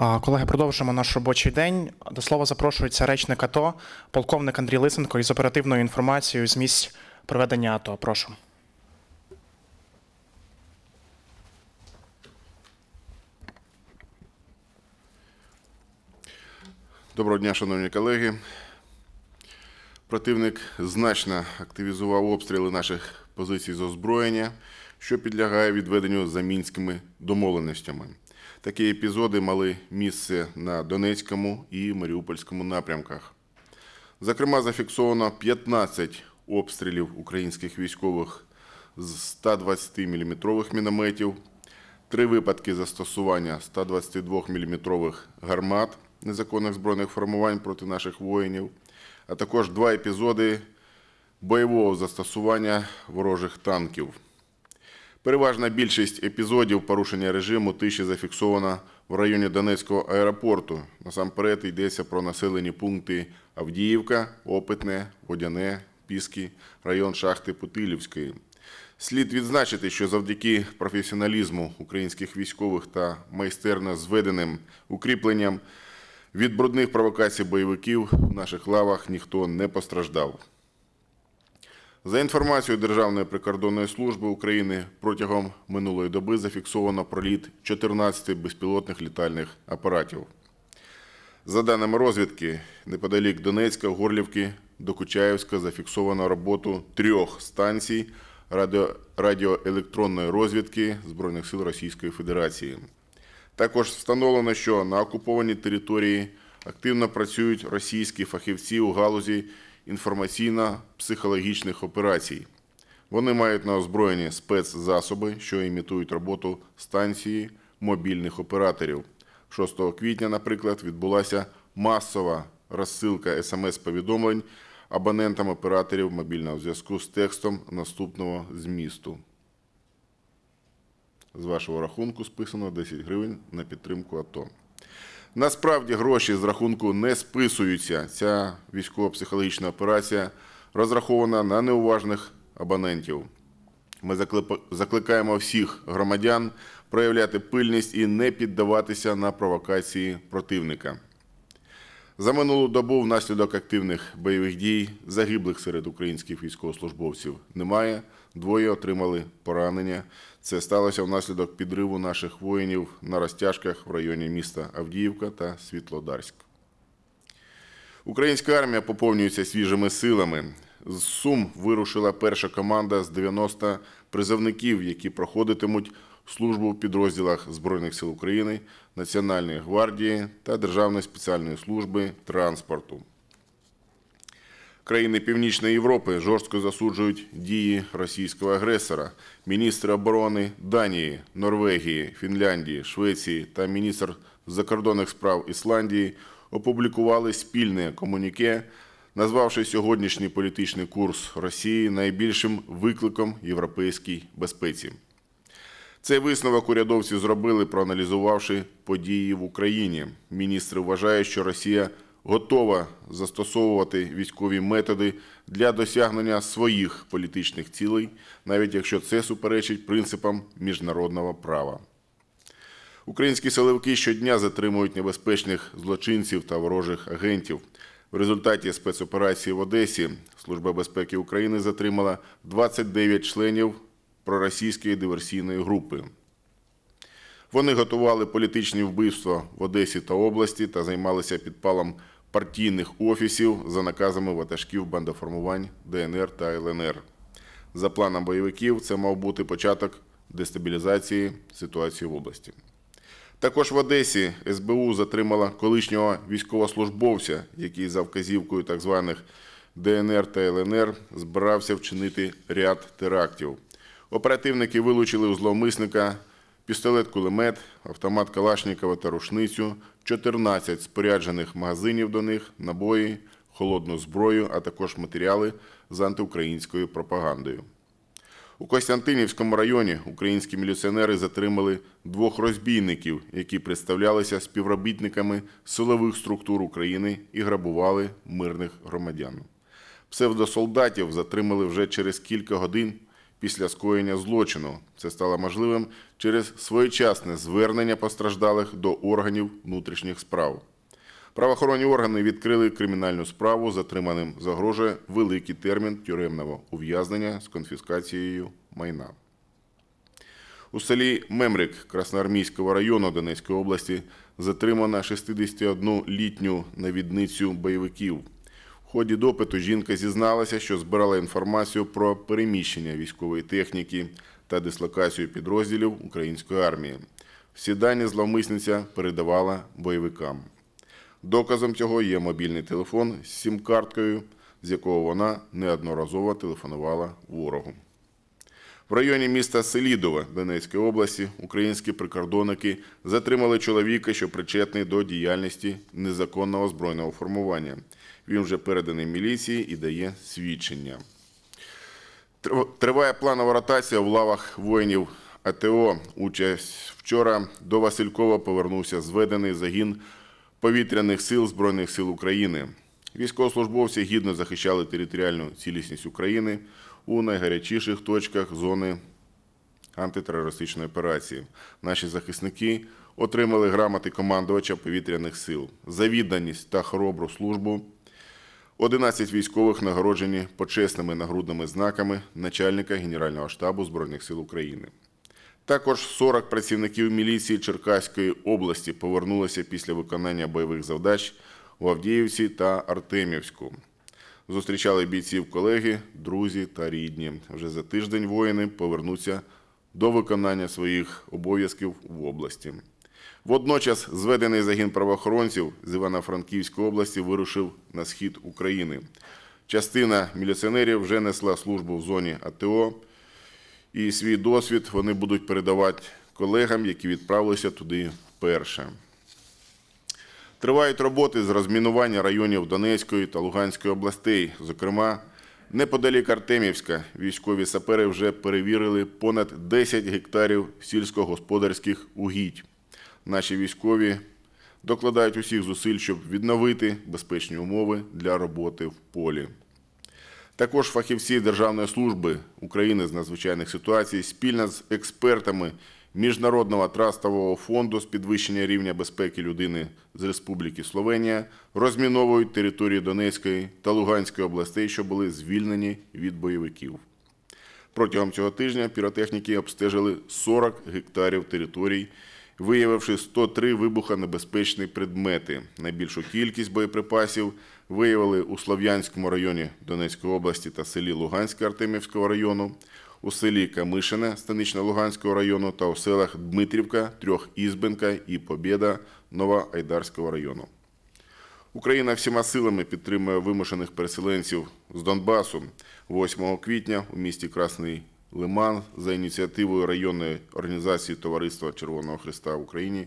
Колеги, продовжимо наш робочий день. До слова запрошується речник АТО, полковник Андрій Лисенко із оперативною інформацією з місць проведення АТО. Прошу. Доброго дня, шановні колеги. Противник значно активізував обстріли наших позицій з озброєння, що підлягає відведенню за мінськими домовленостями. Такі епізоди мали місце на Донецькому і Маріупольському напрямках. Зокрема, зафіксовано 15 обстрілів українських військових з 120 мм мінометів, три випадки застосування 122 мм гармат незаконних збройних формувань проти наших воїнів, а також два епізоди бойового застосування ворожих танків. Переважна більшість епізодів порушення режиму тиші зафіксована в районі Донецького аеропорту. Насамперед йдеться про населені пункти Авдіївка, Опитне, Водяне, Піски, район шахти Путилівської. Слід відзначити, що завдяки професіоналізму українських військових та майстерно зведеним укріпленням від брудних провокацій бойовиків в наших лавах ніхто не постраждав. За інформацією Державної прикордонної служби України, протягом минулої доби зафіксовано проліт 14 безпілотних літальних апаратів. За даними розвідки, неподалік Донецька, Горлівки, Докучаєвська зафіксовано роботу трьох станцій радіо- радіоелектронної розвідки Збройних сил Російської Федерації. Також встановлено, що на окупованій території активно працюють російські фахівці у галузі інформаційно-психологічних операцій. Вони мають на озброєнні спецзасоби, що імітують роботу станції мобільних операторів. 6 квітня, наприклад, відбулася масова розсилка смс-повідомлень абонентам операторів мобільного зв'язку з текстом наступного змісту. З вашого рахунку списано 10 гривень на підтримку АТО. Насправді гроші з рахунку не списуються. Ця військово-психологічна операція розрахована на неуважних абонентів. Ми закликаємо всіх громадян проявляти пильність і не піддаватися на провокації противника. За минулу добу внаслідок активних бойових дій загиблих серед українських військовослужбовців немає. Двоє отримали поранення. Це сталося внаслідок підриву наших воїнів на розтяжках в районі міста Авдіївка та Світлодарськ. Українська армія поповнюється свіжими силами. З Сум вирушила перша команда з 90 призовників, які проходитимуть службу в підрозділах Збройних сил України, Національної гвардії та Державної спеціальної служби транспорту. Країни Північної Європи жорстко засуджують дії російського агресора. Міністри оборони Данії, Норвегії, Фінляндії, Швеції та міністр закордонних справ Ісландії опублікували спільне комуніке, назвавши сьогоднішній політичний курс Росії найбільшим викликом європейській безпеці. Цей висновок урядовці зробили, проаналізувавши події в Україні. Міністри вважають, що Росія готова застосовувати військові методи для досягнення своїх політичних цілей, навіть якщо це суперечить принципам міжнародного права. Українські силовики щодня затримують небезпечних злочинців та ворожих агентів. В результаті спецоперації в Одесі Служба безпеки України затримала 29 членів проросійської диверсійної групи. Вони готували політичні вбивства в Одесі та області та займалися підпалом партійних офісів за наказами ватажків бандоформувань ДНР та ЛНР. За планом бойовиків, це мав бути початок дестабілізації ситуації в області. Також в Одесі СБУ затримала колишнього військовослужбовця, який за вказівкою так званих ДНР та ЛНР збирався вчинити ряд терактів. Оперативники вилучили у зловмисника пістолет-кулемет, автомат Калашникова та рушницю, 14 споряджених магазинів до них, набої, холодну зброю, а також матеріали з антиукраїнською пропагандою. У Костянтинівському районі українські міліціонери затримали двох розбійників, які представлялися співробітниками силових структур України і грабували мирних громадян. Псевдосолдатів затримали вже через кілька годин після скоєння злочину. Це стало можливим через своєчасне звернення постраждалих до органів внутрішніх справ. Правоохоронні органи відкрили кримінальну справу. Затриманим загрожує великий термін тюремного ув'язнення з конфіскацією майна. У селі Мемрик Красноармійського району Донецької області затримана 61-літню навідницю бойовиків. В ході допиту жінка зізналася, що збирала інформацію про переміщення військової техніки та дислокацію підрозділів української армії. Всі дані зловмисниця передавала бойовикам. Доказом цього є мобільний телефон з сім-карткою, з якого вона неодноразово телефонувала ворогу. В районі міста Селідове Донецької області українські прикордонники затримали чоловіка, що причетний до діяльності незаконного збройного формування. Він вже переданий міліції і дає свідчення. Триває планова ротація в лавах воїнів АТО. Участь вчора до Василькова повернувся зведений загін повітряних сил Збройних сил України. Військовослужбовці гідно захищали територіальну цілісність України у найгарячіших точках зони антитерористичної операції. Наші захисники отримали грамоти командувача повітряних сил за відданість та хоробру службу 11 військових нагороджені почесними нагрудними знаками начальника Генерального штабу Збройних сил України. Також 40 працівників міліції Черкаської області повернулися після виконання бойових завдач в Авдіївці та Артемівську. Зустрічали бійців колеги, друзі та рідні. Вже за тиждень воїни повернуться до виконання своїх обов'язків в області. Водночас зведений загін правоохоронців з Івано-Франківської області вирушив на схід України. Частина міліціонерів вже несла службу в зоні АТО, і свій досвід вони будуть передавати колегам, які відправилися туди вперше. Тривають роботи з розмінування районів Донецької та Луганської областей. Зокрема, неподалік Артемівська військові сапери вже перевірили понад 10 гектарів сільськогосподарських угідь. Наші військові докладають усіх зусиль, щоб відновити безпечні умови для роботи в полі. Також фахівці Державної служби України з надзвичайних ситуацій спільно з експертами Міжнародного трастового фонду з підвищення рівня безпеки людини з Республіки Словенія розміновують території Донецької та Луганської областей, що були звільнені від бойовиків. Протягом цього тижня піротехніки обстежили 40 гектарів територій, виявивши 103 вибухонебезпечні предмети. Найбільшу кількість боєприпасів виявили у Слов'янському районі Донецької області та селі Луганське Артемівського району, у селі Камишине Станично-Луганського району та у селах Дмитрівка, Трьохізбенка і Побєда Новоайдарського району. Україна всіма силами підтримує вимушених переселенців з Донбасу. 8 квітня у місті Красний Лиман за ініціативою районної організації Товариства Червоного Христа в Україні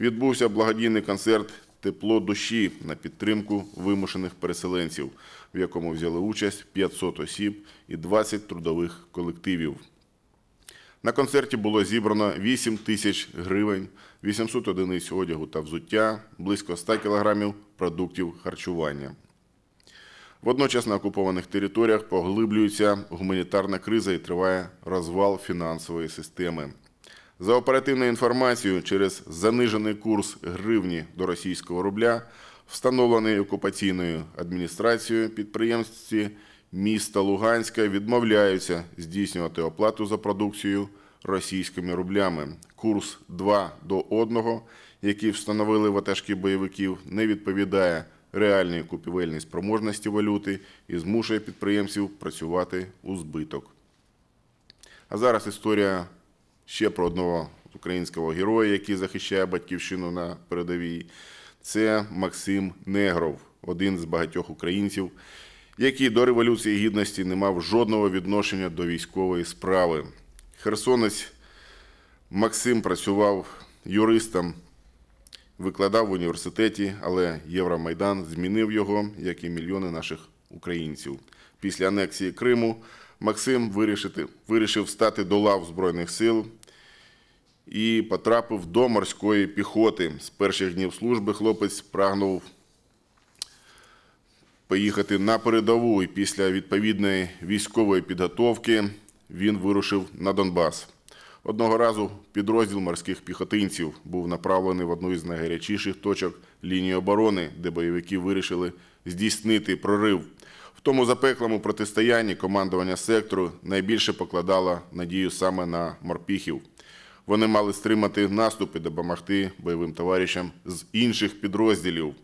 відбувся благодійний концерт Тепло душі на підтримку вимушених переселенців, в якому взяли участь 500 осіб і 20 трудових колективів. На концерті було зібрано 8 тисяч гривень, 800 одиниць одягу та взуття, близько 100 кілограмів продуктів харчування. Водночас на окупованих територіях поглиблюється гуманітарна криза і триває розвал фінансової системи. За оперативною інформацією, через занижений курс гривні до російського рубля, встановлений окупаційною адміністрацією, підприємці міста Луганська відмовляються здійснювати оплату за продукцію російськими рублями. Курс 2 до 1, який встановили ватажки бойовиків, не відповідає реальній купівельній спроможності валюти і змушує підприємців працювати у збиток. А зараз історія ще про одного українського героя, який захищає батьківщину на передовій. Це Максим Негров, один з багатьох українців, який до Революції Гідності не мав жодного відношення до військової справи. Херсонець Максим працював юристом, викладав в університеті, але Євромайдан змінив його, як і мільйони наших українців. Після анексії Криму Максим вирішив стати до лав Збройних сил і потрапив до морської піхоти. З перших днів служби хлопець прагнув поїхати на передову і після відповідної військової підготовки він вирушив на Донбас. Одного разу підрозділ морських піхотинців був направлений в одну із найгарячіших точок лінії оборони, де бойовики вирішили здійснити прорив. В тому запеклому протистоянні командування сектору найбільше покладало надію саме на морпіхів. Вони мали стримати наступ і допомогти бойовим товаришам з інших підрозділів.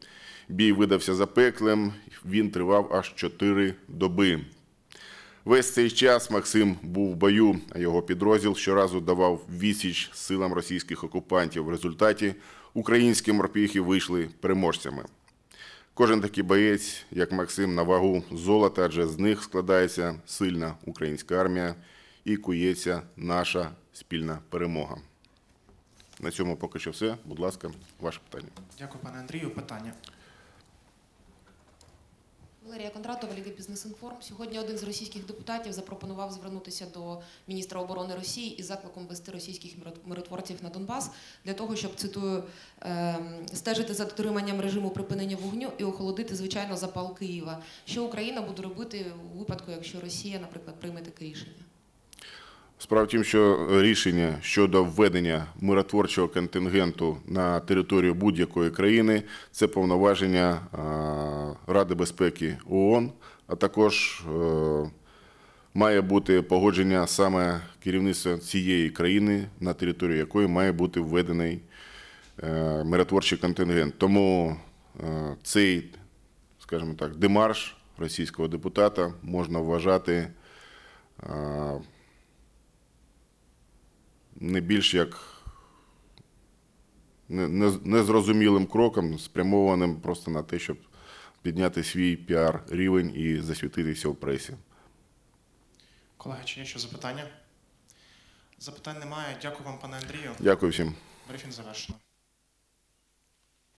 Бій видався запеклим, він тривав аж 4 доби. Весь цей час Максим був в бою, а його підрозділ щоразу давав відсіч силам російських окупантів. В результаті українські морпіхи вийшли переможцями. Кожен такий боєць, як Максим, на вагу золота, адже з них складається сильна українська армія і кується наша спільна перемога. На цьому поки що все. Будь ласка, ваше питання. Дякую, пане Андрію. Питання. Валерія Кондратова, Ліга Бізнес-Інформ. Сьогодні один з російських депутатів запропонував звернутися до міністра оборони Росії із закликом вести російських мирот- миротворців на Донбас для того, щоб цитую ем, стежити за дотриманням режиму припинення вогню і охолодити звичайно запал Києва. Що Україна буде робити у випадку, якщо Росія, наприклад, прийме таке рішення? Справа в тім, що рішення щодо введення миротворчого контингенту на територію будь-якої країни це повноваження Ради безпеки ООН, а також е, має бути погодження саме керівництва цієї країни, на територію якої має бути введений е, миротворчий контингент. Тому е, цей, скажімо так, демарш російського депутата можна вважати. не більш як не- не- незрозумілим кроком, спрямованим просто на те, щоб підняти свій піар-рівень і засвітитися в пресі. Колеги, чи є ще запитання? Запитань немає. Дякую вам, пане Андрію. Дякую всім. Брифінг завершено.